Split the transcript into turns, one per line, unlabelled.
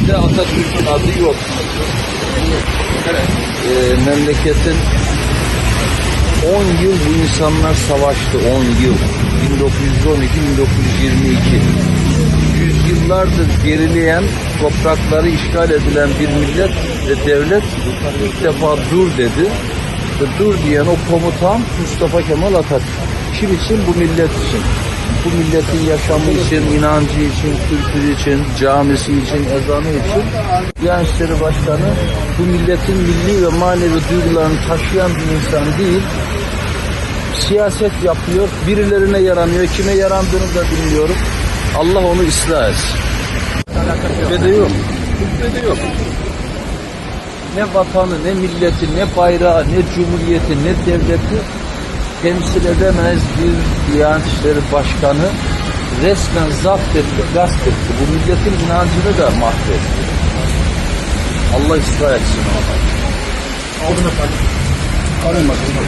Türkiye'de Atatürk'ün adı yok. Ee, memleketin 10 yıl bu insanlar savaştı. 10 yıl. 1912-1922. Yüzyıllardır gerileyen, toprakları işgal edilen bir millet ve devlet ilk defa dur dedi. Ve dur diyen o komutan Mustafa Kemal Atatürk. Kim için? Bu millet için. Bu milletin yaşamı için, inancı için, kültürü için, camisi için, ezanı için. Diyanet İşleri Başkanı bu milletin milli ve manevi duygularını taşıyan bir insan değil. Siyaset yapıyor, birilerine yaranıyor, kime yarandığını da bilmiyorum. Allah onu ıslah etsin. Türkiye'de yok. Türkiye'de yok. Ne vatanı, ne milleti, ne bayrağı, ne cumhuriyeti, ne devleti temsil edemez bir Diyanet İşleri Başkanı resmen zapt etti, gasp etti. Bu milletin inancını da mahvetti. Allah ıslah etsin. Alın efendim. Alın bakalım.